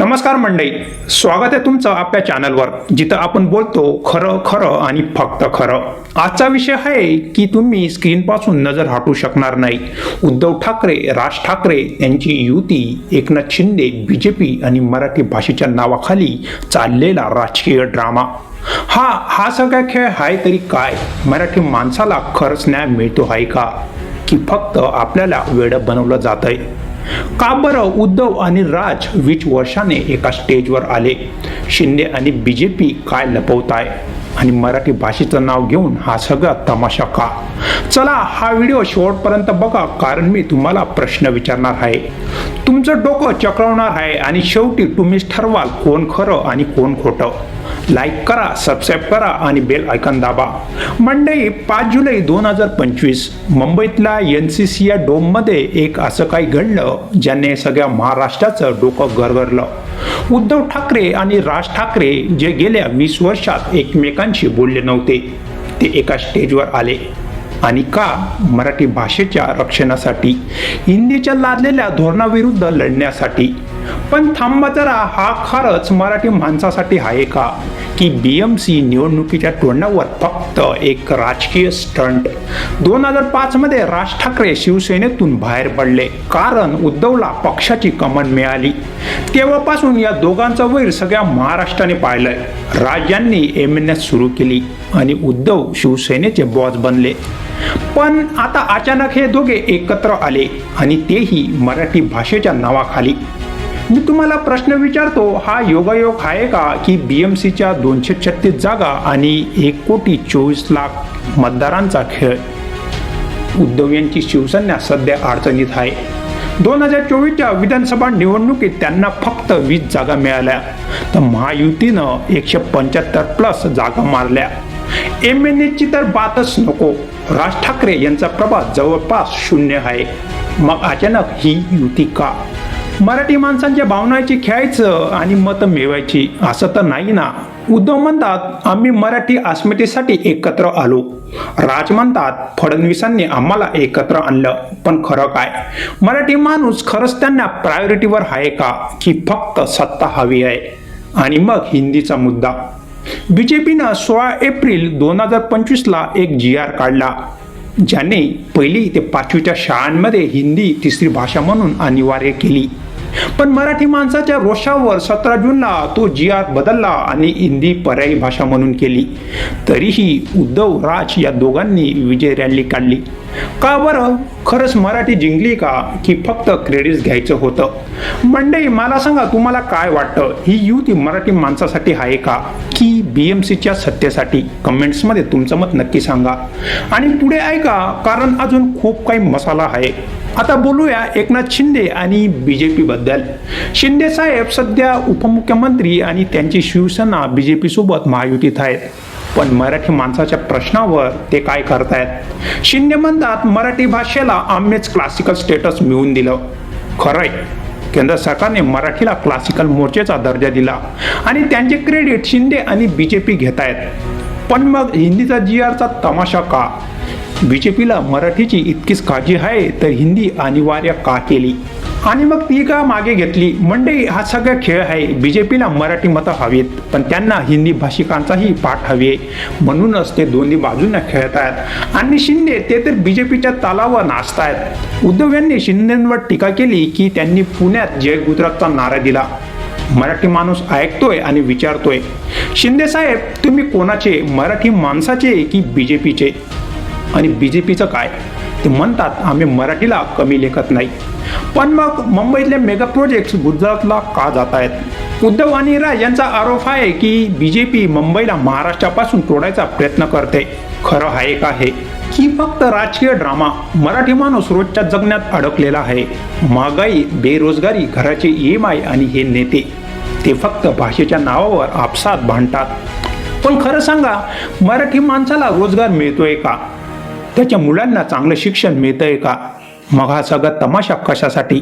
नमस्कार मंडई स्वागत आहे तुमचं आपल्या चॅनलवर जिथं आपण बोलतो खरं खरं आणि फक्त खरं. आजचा विषय आहे की तुम्ही स्क्रीनपासून नजर हटू शकणार नाही. उद्धव ठाकरे राज ठाकरे यांची युती एकनाथ शिंदे पी आणि मराठी भाषेच्या नावाखाली चाललेला राजकीय ड्रामा हा हा सगळा खेळ आहे तरी काय? मराठी माणसाला खरंच न्याय मिळतो आहे का? की फक्त आपल्याला वेळ बनवलं जात आहे का बरं उद्धव आणि राज वीस वर्षाने एका स्टेजवर आले. शिंदे आणि बी जे पी काय लपवताय? आणि मराठी भाषेचं नाव घेऊन हा सगळा तमाशा का? चला हा व्हिडिओ शेवटपर्यंत बघा कारण मी तुम्हाला प्रश्न विचारणार आहे. तुमचं डोकं चक्रवणार आहे आणि शेवटी तुम्हीच ठरवाल कोण खरं आणि कोण खोटं. लाईक करा सबस्क्राईब करा आणि बेल आयकॉन दाबा. मंडई पाच जुलै दोन हजार पंचवीस मुंबईतल्या एन सी सी या डोममध्ये एक असं काही घडलं ज्याने सगळ्या महाराष्ट्राचं डोकं गरगरलं. उद्धव ठाकरे आणि राज ठाकरे जे गेल्या वीस वर्षात एकमेकांशी बोलले नव्हते ते एका स्टेजवर आले. आणि का? मराठी भाषेच्या रक्षणासाठी हिंदीच्या लादलेल्या धोरणाविरुद्ध लढण्यासाठी. पण थांबा जरा हा खरंच मराठी माणसासाठी आहे का? की बी एम सी निवडणुकीच्या तोंडावर फक्त एक राजकीय स्टंट दोन हजार पाचमध्ये राज ठाकरे शिवसेनेतून बाहेर पडले कारण उद्धवला पक्षाची कमान मिळाली. तेव्हापासून या दोघांचं वैर सगळ्या महाराष्ट्राने पाहिलंय राजांनी एम एन एस सुरू केली आणि उद्धव शिवसेनेचे बॉस बनले. पण आता अचानक हे दोघे एकत्र आले आणि तेही मराठी भाषेच्या नावाखाली. मी तुम्हाला प्रश्न विचारतो हा योगायोग आहे का की बी एम सीच्या दोनशे छत्तीस जागा आणि एक कोटी चोवीस लाख मतदारांचा खेळ? उद्धव यांची शिवसेना सध्या अडचणीत आहे. दोन हजार चोवीसच्या विधानसभा निवडणुकीत त्यांना फक्त वीस जागा मिळाल्या. तर महायुतीनं एकशे पंच्याहत्तर प्लस जागा मारल्या. एम एन एची तर बातच नको. राज ठाकरे यांचा प्रभाव जवळपास शून्य आहे. मग अचानक ही युती का? मराठी माणसांच्या भावनाची खेळायचं आणि मतं मिळवायची असं तर नाही ना. उद्धव म्हणतात आम्ही मराठी अस्मितेसाठी एकत्र आलो. राज म्हणतात फडणवीसांनी आम्हाला एकत्र आणलं. पण खरं काय? मराठी माणूस खरंच त्यांना प्रायोरिटीवर आहे का? की फक्त सत्ता हवी आहे. आणि मग हिंदीचा मुद्दा. बी जे पीनं सोळा एप्रिल दोन हजार पंचवीसला एक जी आर काढला ज्याने पहिली ते पाचवीच्या शाळांमध्ये हिंदी तिसरी भाषा म्हणून अनिवार्य केली. पण मराठी माणसाच्या रोषावर सतरा जूनला तो जी आर बदलला आणि हिंदी पर्यायी भाषा म्हणून केली. तरीही उद्धव राज या दोघांनी विजय रॅली काढली. का बरं? खरंच मराठी जिंकली का? की फक्त क्रेडिट घ्यायचं होतं? मंडई मला सांगा तुम्हाला काय वाटतं? ही युती मराठी माणसासाठी आहे का? की बी एम सीच्या सत्तेसाठी? कमेंट्समध्ये तुमचं मत नक्की सांगा. आणि पुढे ऐका कारण अजून खूप काही मसाला आहे. आता बोलूया एकनाथ शिंदे आणि बी जे पीबद्दल शिंदे साहेब सध्या उपमुख्यमंत्री आणि त्यांची शिवसेना बी जे पीसोबत महायुतीत आहेत. पण मराठी माणसाच्या प्रश्नावर ते काय करतायत? शिंदे म्हणतात मराठी भाषेला आम्हीच क्लासिकल स्टेटस मिळवून दिलं. खरंय. केंद्र सरकारने मराठीला क्लासिकल मोर्चेचा दर्जा दिला. आणि त्यांचे क्रेडिट शिंदे आणि बी जे पी घेत आहेत पण मग हिंदीचा जी आरचा तमाशा का? बी जे पीला मराठीची इतकीच काळजी आहे तर हिंदी अनिवार्य का केली? आणि मग ती का मागे घेतली? मंडई हा सगळा खेळ आहे. बी जे पीला मराठी मतं हवीत पण त्यांना हिंदी भाषिकांचाही पाठ हवी. आहे म्हणूनच ते दोन्ही बाजूंना खेळत आहेत. आणि शिंदे ते तर बी जे पीच्या तालावर नाचतायत. उद्धव यांनी शिंदेंवर टीका केली की त्यांनी पुण्यात जय गुजरातचा नारा दिला. मराठी माणूस ऐकतोय आणि विचारतोय शिंदे साहेब तुम्ही कोणाचे? मराठी माणसाचे की बी जे पीचे आणि बी जे पीचं काय? ते म्हणतात आम्ही मराठीला कमी लेखत नाही. पण मग मुंबईतले मेगा प्रोजेक्ट गुजरातला का जात आहेत? उद्धव आणि राज यांचा आरोप आहे की बी जे पी मुंबईला महाराष्ट्रापासून तोडायचा प्रयत्न करते. खरं आहे का हे? की फक्त राजकीय ड्रामा मराठी माणूस रोजच्या जगण्यात अडकलेला आहे. महागाई बेरोजगारी घराचे ई एम आय आणि हे नेते ते फक्त भाषेच्या नावावर आपसात भांडतात. पण खरं सांगा मराठी माणसाला रोजगार मिळतोय का? त्याच्या मुलांना चांगलं शिक्षण मिळतंय का? मग हा सगळा तमाशा कशासाठी?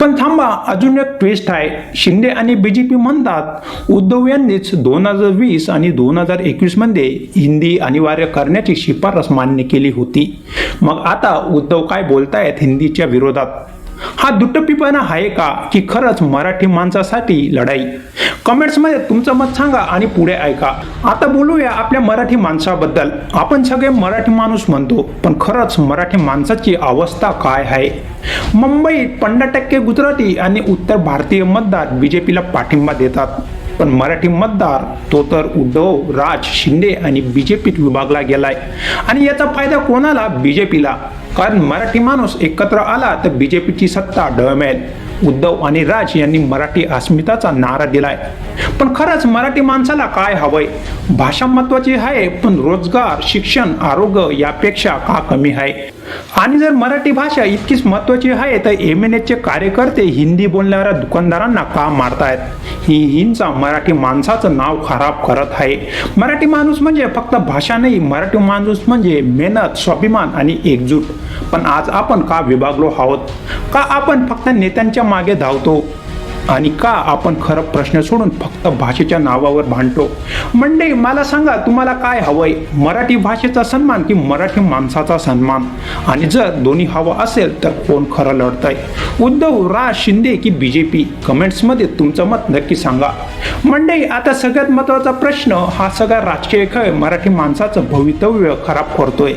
पण थांबा अजून एक ट्विस्ट आहे. शिंदे आणि बी जे पी म्हणतात उद्धव यांनीच दोन हजार वीस आणि दोन हजार एकवीसमध्ये हिंदी अनिवार्य करण्याची शिफारस मान्य केली होती. मग आता उद्धव काय बोलतायत हिंदीच्या विरोधात? हा दुट्टपीपणा आहे का की खरंच मराठी माणसासाठी लढाई? कमेंट्समध्ये तुमचं मत सांगा आणि पुढे ऐका. आता बोलूया आपल्या मराठी माणसाबद्दल. आपण सगळे मराठी माणूस म्हणतो पण खरंच मराठी माणसाची अवस्था काय आहे? मुंबईत पन्नास टक्के गुजराती आणि उत्तर भारतीय मतदार बीजेपीला पाठिंबा देतात. पण मराठी मतदार तो तर उद्धव राज शिंदे आणि बीजेपीत विभागला गेलाय. आणि याचा फायदा कोणाला? बीजेपीला. कारण मराठी माणूस एकत्र आला तर बीजेपीची सत्ता डळमेल उद्धव आणि राज यांनी मराठी अस्मिताचा नारा दिलाय. पण खरंच मराठी माणसाला काय हवंय? भाषा महत्वाची आहे पण रोजगार शिक्षण आरोग्य यापेक्षा का कमी आहे? आणि जर मराठी भाषा इतकीच महत्त्वाची आहे तर एम एन एचचे कार्यकर्ते हिंदी बोलणाऱ्या दुकानदारांना का मारतायत? ही हिंसा मराठी माणसाचं नाव खराब करत आहे. मराठी माणूस म्हणजे फक्त भाषा नाही मराठी माणूस म्हणजे मेहनत स्वाभिमान आणि एकजूट. पण आज आपण का विभागलो आहोत? का आपण फक्त नेत्यांच्या मागे धावतो? आणि का आपण खरं प्रश्न सोडून फक्त भाषेच्या नावावर भांडतो? म्हणजे मला सांगा तुम्हाला काय हवंय? मराठी भाषेचा सन्मान की मराठी माणसाचा सन्मान? आणि जर दोन्ही हवं असेल तर कोण खरं लढतंय? उद्धव राज शिंदे की बी जे पी कमेंट्समध्ये तुमचं मत नक्की सांगा. म्हणजे आता सगळ्यात महत्त्वाचा प्रश्न हा सगळा राजकीय खेळ मराठी माणसाचं भवितव्य खराब करतोय.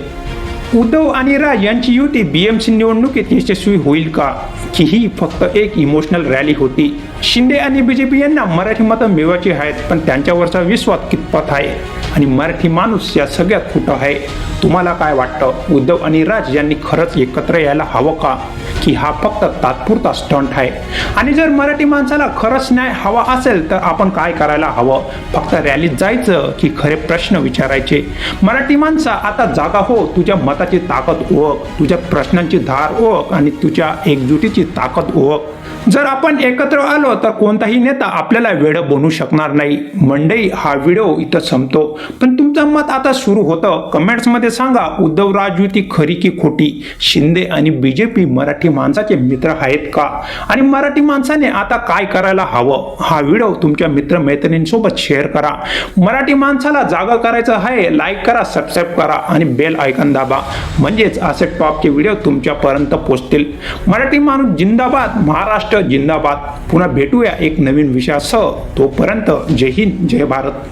उद्धव आणि राज यांची युती बीएमसी निवडणुकीत यशस्वी होईल का? की ही फक्त एक इमोशनल रॅली होती. शिंदे आणि बीजेपी यांना मराठी मतं मिळवायची आहेत पण त्यांच्यावरचा विश्वास कितपत आहे? आणि मराठी माणूस या सगळ्यात कुठं आहे. तुम्हाला काय वाटतं? उद्धव आणि राज यांनी खरंच एकत्र यायला हवं का? की हा फक्त तात्पुरता स्टंट आहे. आणि जर मराठी माणसाला खरंच न्याय हवा असेल तर आपण काय करायला हवं? फक्त रॅलीत जायचं की खरे प्रश्न विचारायचे. मराठी माणसा आता जागा हो तुझ्या मताची ताकद ओळख तुझ्या प्रश्नांची धार ओळख आणि तुझ्या एकजुटीची ताकद ओळख. जर आपण एकत्र आलो तर कोणताही नेता आपल्याला वेळ बनू शकणार नाही. मंडई हा व्हिडिओ इथं संपतो. पण तुमचं मत आता सुरू होतं. कमेंट्समध्ये सांगा उद्धव राजयुती खरी की खोटी? शिंदे आणि बीजेपी मराठी माणसाचे मित्र आहेत का? आणि मराठी माणसाने आता काय करायला हवं? हा व्हिडिओ तुमच्या मित्रमैत्रिणींसोबत शेअर करा. मराठी माणसाला जागा करायचं आहे लाईक करा सबस्क्राईब करा आणि बेल आयकन दाबा. म्हणजेच असे टॉपचे व्हिडिओ तुमच्यापर्यंत पोहोचतील मराठी माणूस जिंदाबाद महाराष्ट्र जिंदाबाद. पुन्हा भेटूया एक नवीन विषयासह. तोपर्यंत जय हिंद जय भारत.